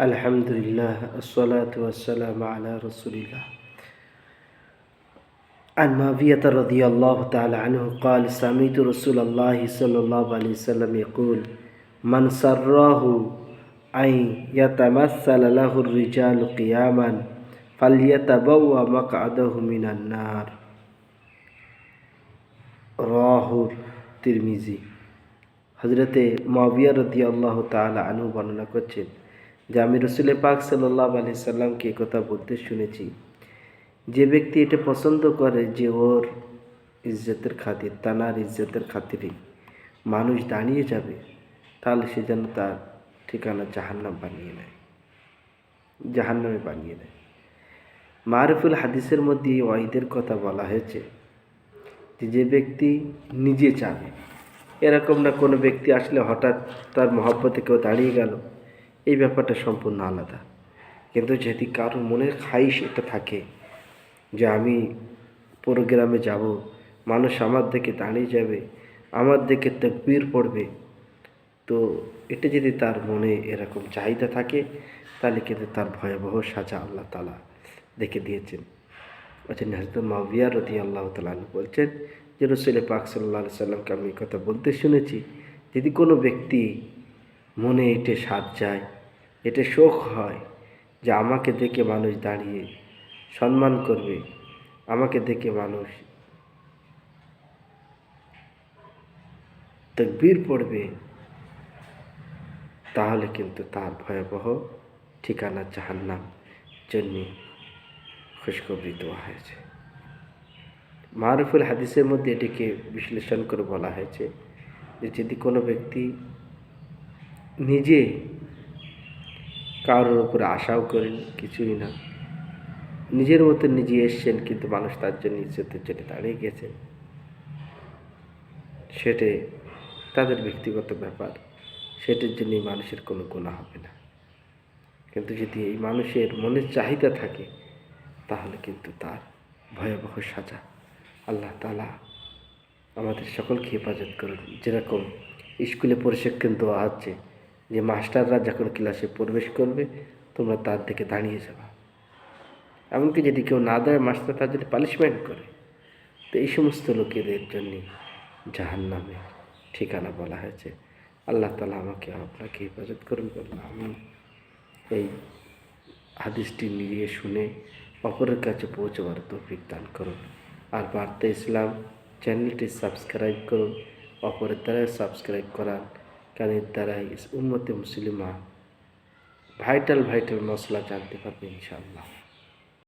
الحمد لله الصلاة والسلام على رسول الله عن معاوية رضي الله تعالى عنه قال سمعت رسول الله صلى الله عليه وسلم يقول من سره أن يتمثل له الرجال قياما فليتبوأ مقعده من النار রাহুর তিরমিজি হজরতে মাবিয়া রদি আল্লাহ তালা আনু বর্ণনা করছেন যে আমি রসুল পাক সাল্লাহ আলি সাল্লামকে কথা বলতে শুনেছি। যে ব্যক্তি এটা পছন্দ করে যে ওর ইজ্জতের খাতির, তানার ইজ্জতের খাতিরে মানুষ দাঁড়িয়ে যাবে, তাহলে সে যেন তার ঠিকানা জাহান্নাম বানিয়ে নেয়, জাহান্নামে বানিয়ে নেয়। মারুফুল হাদিসের মধ্যে এই ওয়াইদের কথা বলা হয়েছে যে যে ব্যক্তি নিজে চাবে। এরকম না কোনো ব্যক্তি আসলে হঠাৎ তার মহব্বতে কেউ দাঁড়িয়ে গেল এই ব্যাপারটা সম্পূর্ণ আলাদা। কিন্তু যদি কারোর মনের খাইশ এটা থাকে যে আমি পুরো গ্রামে যাব, মানুষ আমার দিকে দাঁড়িয়ে যাবে, আমার দিকে তকবীর পড়বে, তো এটা যদি তার মনে এরকম চাহিদা থাকে, তাহলে কিন্তু তার ভয়াবহ সাজা আল্লাহ তালা দেখে দিয়েছেন। বলছেন হজরত মাবিয়া রদি আল্লাহ তালা বলছেন যে, রসুল পাক সাল্লাহ সাল্লামকে আমি কথা বলতে শুনেছি, যদি কোনো ব্যক্তি মনে এটে সাজ যায় এটে শোক হয় যে আমাকে দেখে মানুষ দাঁড়িয়ে সম্মান করবে, আমাকে দেখে মানুষ তকবীর পড়বে, তাহলে কিন্তু তার ভয়াবহ ঠিকানা জাহান্নাম জন্যে খুশখবরি দেওয়া হয়েছে। মারুফুল হাদিসের মধ্যে এটিকে বিশ্লেষণ করে বলা হয়েছে যে যদি কোনো ব্যক্তি নিজে কারোর উপরে আশাও করেন কিছুই না। নিজের মতো নিজে এসছেন কিন্তু মানুষ তার জন্য ইজ্জতের জন্য দাঁড়িয়ে গেছেন। সেটে তাদের ব্যক্তিগত ব্যাপার। সেটার জন্য মানুষের কোনো গুণা হবে না। কিন্তু যদি এই মানুষের মনের চাহিদা থাকে, তাহলে কিন্তু তার ভয়াবহ সাজা। আল্লাহ তালা আমাদের সকলকে হেফাজত করুন। যেরকম স্কুলে প্রশিক্ষণ দেওয়া হচ্ছে যে মাস্টাররা যখন ক্লাসে প্রবেশ করবে, তোমরা তার দিকে দাঁড়িয়ে যাবা। এমনকি যদি কেউ না দেয় মাস্টার তার যদি পানিশমেন্ট করে। তো এই সমস্ত লোকেদের জন্য জাহান নামে ঠিকানা বলা হয়েছে। আল্লাহ তালা আমাকে আপনাকে হেফাজত করুন বললাম আমি এই হাদিসটি নিয়ে শুনে অপরের কাছে পৌঁছবার তৌফিক দান করুন। আর বার্তা ইসলাম চ্যানেলটি সাবস্ক্রাইব করুন। অপরের দ্বারা সাবস্ক্রাইব করান এর দ্বারাই উন্মতে মুসলিমা ভাইটাল ভাইটাল মশলা জানতে পারবে ইনশাআল্লাহ।